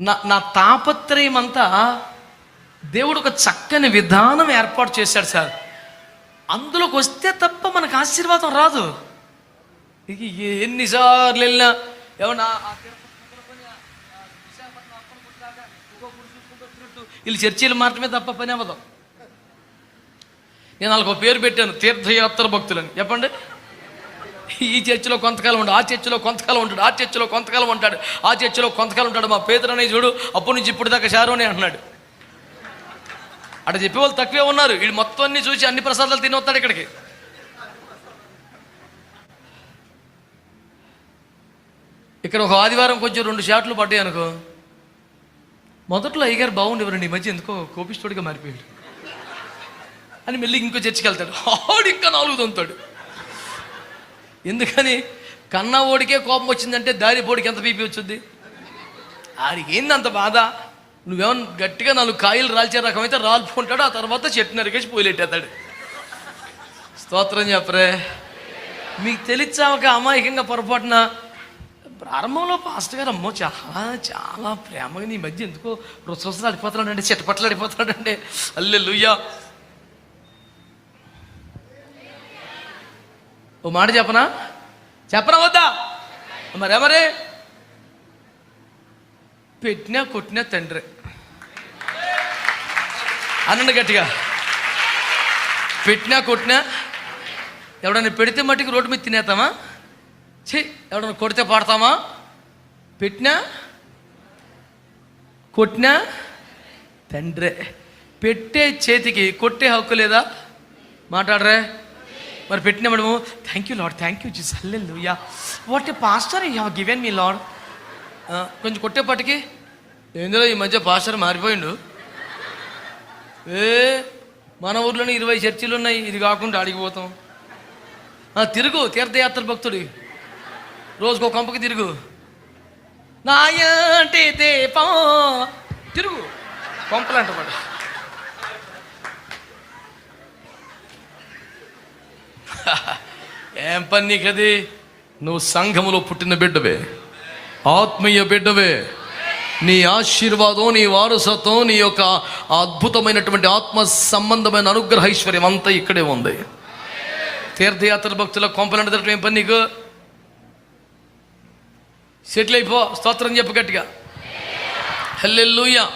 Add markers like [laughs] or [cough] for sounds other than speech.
నా నా తాపత్రయం అంతా దేవుడు ఒక చక్కని విధానం ఏర్పాటు చేశాడు సార్. అందులోకి వస్తే తప్ప మనకు ఆశీర్వాదం రాదు. ఎన్నిసార్లు వెళ్ళినా ఏమన్నా వీళ్ళు చర్చీలు మాత్రమే తప్ప పని అవ్వదు. నేను వాళ్ళకు ఒక పేరు పెట్టాను తీర్థయాత్ర భక్తులని. చెప్పండి? ఈ చర్చిలో కొంతకాలం ఉంటాడు ఆ చర్చిలో కొంతకాలం ఉంటాడు ఆ చర్చిలో కొంతకాలం ఉంటాడు ఆ చర్చిలో కొంతకాలం ఉంటాడు మా పేదరనే చూడు అప్పటి నుంచి ఇప్పుడు దాకా షారోనే అన్నాడు అక్కడ చెప్పే వాళ్ళు తక్కువే ఉన్నారు వీడు మొత్తం అన్ని చూసి అన్ని ప్రసాదాలు తిని వస్తాడు ఇక్కడికి. ఇక్కడ ఒక ఆదివారం కొంచెం రెండు షాట్లు పడ్డాయి అనుకో. మొదట్లో అయ్యగారు బాగుండేవారండి ఈ మధ్య ఎందుకో కోపిస్టోడిగా మారిపోయాడు. అని మళ్ళీ ఇంకో చర్చికి వెళ్తాడు. ఆడు ఇంకా నాలుగు తొంతాడు. ఎందుకని కన్నా ఓడికే కోపం వచ్చిందంటే దారి పోడికి ఎంత బీపీ వచ్చింది ఆడికి అంత బాధ? నువ్వేమన్నా గట్టిగా నాలుగు కాయలు రాల్చే రకమైతే రాల్పుకుంటాడు ఆ తర్వాత చెట్టు నరికేసి పోయిలెట్టేస్తాడు స్తోత్రం చెప్పరే. మీకు తెలిచాక అమాయకంగా పొరపాటున? ప్రారంభంలో పాస్టర్ గారు అమ్మో చాలా చాలా ప్రేమగా నీ మధ్య ఎందుకో రుసరుసలు అడిపోతున్నాడంటే చెట్టపట్లు అడిపోతున్నాడంటే అల్లెలుయ్యా. ఓ మాట చెప్పనా? చెప్పనా వద్దా? మరెవరే? పెట్టినా కొట్టినా తండ్రి. అనండి గట్టిగా. పెట్టినా కొట్టినా ఎవడన్నా పెడితే మట్టికి రోడ్డు మీద తినేస్తామా? చే ఎవడన్నా కొడితే పాడతామా? పెట్టినా కొట్టినా తండ్రే. పెట్టే చేతికి కొట్టే హక్కు లేదా? మాట్లాడరే. మరి పెట్టిన మనము thank you Lord thank you Jesus hallelujah what a pastor you have given me Lord కొంచెం కొట్టేపాటికి ఎందులో ఈ మధ్య పాస్టర్ మారిపోయిండు? ఏ మన ఊర్లోనే ఇరవై చర్చిలు ఉన్నాయి. ఇది కాకుండా అడిగిపోతాం తిరుగు తీర్థయాత్ర భక్తుడి. రోజుకో కంపకి తిరుగు. నాయంటే దీపం. తిరుగు. కొంపలంట వాడు [laughs] ఏం పని నీకది నువ్వు సంఘములో పుట్టిన బిడ్డవే. ఆత్మీయ బిడ్డవే. నీ ఆశీర్వాదం నీ వారసత్వం నీ యొక్క అద్భుతమైనటువంటి ఆత్మ సంబంధమైన అనుగ్రహ ఐశ్వర్యం అంతా ఇక్కడే ఉంది. తీర్థయాత్ర భక్తుల కొంపలంట తిరగటం ఏం పని నీకు? సెటిల్ అయిపో స్తోత్రం చెప్పు గట్టిగా. హెల్లెల్లుయ్యా